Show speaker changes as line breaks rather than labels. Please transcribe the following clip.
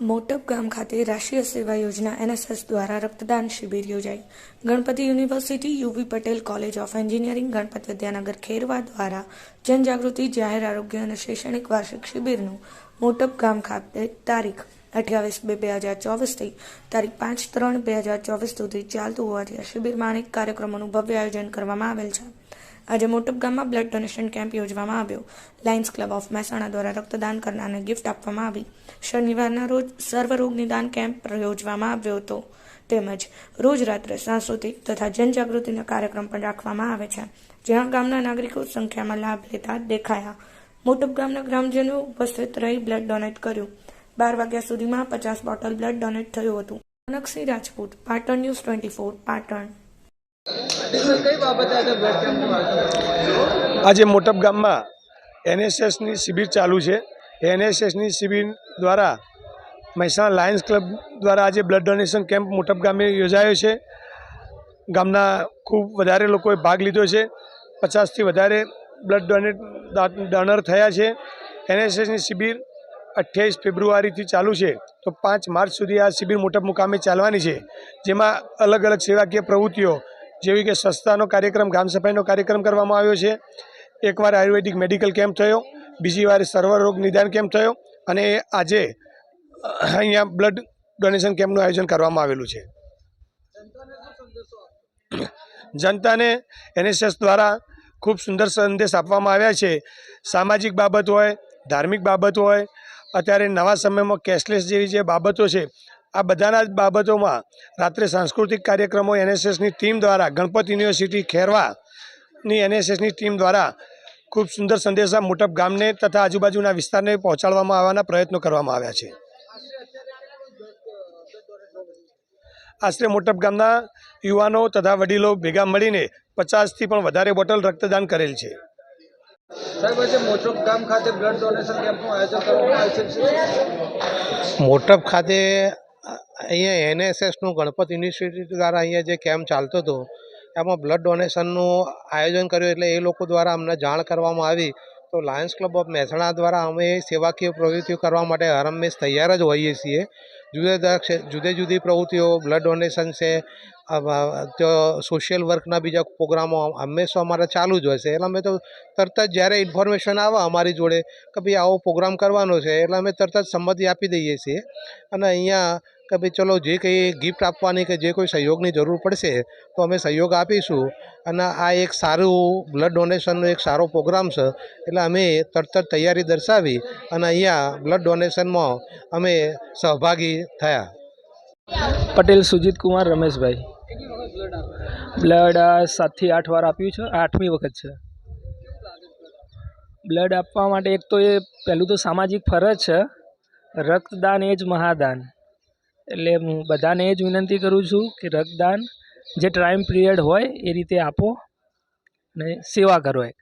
મોટપ ગામ ખાતે રાષ્ટ્રીય સેવા યોજના એનએસએસ દ્વારા રક્તદાન શિબિર યોજાઈ. Ganapati university U V Patel college of engineering Ganpat Vidyanagar Kherva દ્વારા જનજાગૃતિ, જાહેર આરોગ્ય અને શૈક્ષણિક વાર્ષિક શિબિરનું મોટપ ગામ ખાતે તારીખ અઠ્યાવીસ બે બે હજાર ચોવીસથી તારીખ પાંચ ત્રણ બે હજાર ચોવીસ સુધી ચાલતું હોવાથી આ શિબિરમાં અનેક કાર્યક્રમોનું ભવ્ય આયોજન કરવામાં આવેલ છે. આજે મોટપ ગામમાં બ્લડ ડોનેશન કેમ્પ યોજવામાં આવ્યો. લાયન્સ ક્લબ ઓફ મહેસાણા દ્વારા રક્તદાન કરનારને ગિફ્ટ આપવામાં આવી. શનિવારના રોજ સર્વરોગ નિદાન કેમ્પ યોજવામાં આવ્યો હતો. તેમજ રોજ રાત્રે સાંસ્કૃતિક તથા જનજાગૃતિના કાર્યક્રમ પણ રાખવામાં આવે છે. જ્યાં ગામના નાગરિકો સંખ્યામાં લાભ લેતા દેખાયા. મોટપ ગામના ગ્રામજનો ઉપસ્થિત રહી બ્લડ ડોનેટ કર્યું. બાર વાગ્યા સુધીમાં પચાસ બોટલ બ્લડ ડોનેટ થયું હતું. Kanaksinh Rajput Patan news twenty four Patan.
આજે
મોટપ ગામમાં એનએસએસની શિબિર ચાલુ છે. એનએસએસની શિબિર દ્વારા મહેસાણા લાયન્સ ક્લબ દ્વારા આજે બ્લડ ડોનેશન કેમ્પ મોટપ ગામે યોજાયો છે. ગામના ખૂબ વધારે લોકોએ ભાગ લીધો છે. પચાસથી વધારે બ્લડ ડોનેટ ડોનર થયા છે. એનએસએસની શિબિર અઠ્યાવીસ ફેબ્રુઆરીથી ચાલુ છે, તો પાંચ માર્ચ સુધી આ શિબિર મોટપ મુકામે ચાલવાની છે. જેમાં અલગ અલગ સેવાકીય પ્રવૃત્તિઓ, જેવી કે સ્વચ્છતાનો કાર્યક્રમ, ગામ સફાઈનો કાર્યક્રમ કરવામાં આવ્યો છે. એકવાર આયુર્વેદિક મેડિકલ કેમ્પ થયો, બીજી વાર સર્વર રોગ નિદાન કેમ્પ થયો અને આજે અહીંયા બ્લડ ડોનેશન કેમ્પનું આયોજન કરવામાં આવેલું છે. જનતાને એનએસએસ દ્વારા ખૂબ સુંદર સંદેશ આપવામાં આવ્યા છે. સામાજિક બાબત હોય, ધાર્મિક બાબત હોય અત્યારે નવા સમયમાં કેશલેસ જેવી જે બાબતો છે, આ બધાના જ બાબતોમાં રાત્રે સાંસ્કૃતિક કાર્યક્રમો એનએસએસની ટીમ દ્વારા, ગણપત યુનિવર્સિટી ખેરવાની એનએસએસની ટીમ દ્વારા ખૂબ સુંદર સંદેશા મોટપ ગામને તથા આજુબાજુના વિસ્તારને પહોંચાડવામાં આવવાના પ્રયત્નો કરવામાં આવ્યા છે. આશરે મોટપ ગામના યુવાનો તથા વડીલો ભેગા મળીને પચાસથી પણ વધારે બોટલ રક્તદાન કરેલ છે.
સાહેબ ગામ ખાતે બ્લડ ડોનેશન કેમ્પનું આયોજન કરવામાં છે.
મોટપ ખાતે અહીંયા એનએસએસનું ગણપત યુનિવર્સિટી દ્વારા અહીંયા જે કેમ્પ ચાલતો હતો, એમાં બ્લડ ડોનેશનનું આયોજન કર્યું એટલે એ લોકો દ્વારા અમને જાણ કરવામાં આવી. તો લાયન્સ ક્લબ ઓફ મહેસાણા દ્વારા અમે સેવાકીય પ્રવૃત્તિઓ કરવા માટે હરમેશ તૈયાર જ હોઈએ છીએ. જુદા જુદા જુદી જુદી પ્રવૃત્તિઓ બ્લડ ડોનેશન છે સોશિયલ વર્કના બીજા પ્રોગ્રામો હંમેશા અમારે ચાલુ જ હોય છે. એટલે અમે તો તરત જ જ્યારે ઇન્ફોર્મેશન આવે અમારી જોડે કે ભાઈ આવો પ્રોગ્રામ કરવાનો છે, એટલે અમે તરત જ સંમતિ આપી દઈએ છીએ. અને અહીંયા કે ભાઈ ચલો જે કંઈ ગિફ્ટ આપવાની કે જે કોઈ સહયોગની જરૂર પડશે, તો અમે સહયોગ આપીશું. અને આ એક સારું બ્લડ ડોનેશનનો એક સારો પ્રોગ્રામ છે. એટલે અમે તરત જ તૈયારી દર્શાવી અને અહીંયા બ્લડ ડોનેશનમાં અમે સહભાગી થયા.
પટેલ સુજીત કુમાર રમેશભાઈ. બ્લડ સાતથી આઠ વાર આપ્યું છે. આઠમી વખત છે. બ્લડ આપવા માટે એક તો એ પહેલું તો સામાજિક ફરજ છે. રક્તદાન એ જ મહાદાન. એટલે હું બધાને એ જ વિનંતી કરું છું કે રક્તદાન જે ટાઈમ પિરિયડ હોય એ રીતે આપો અને સેવા કરો એક.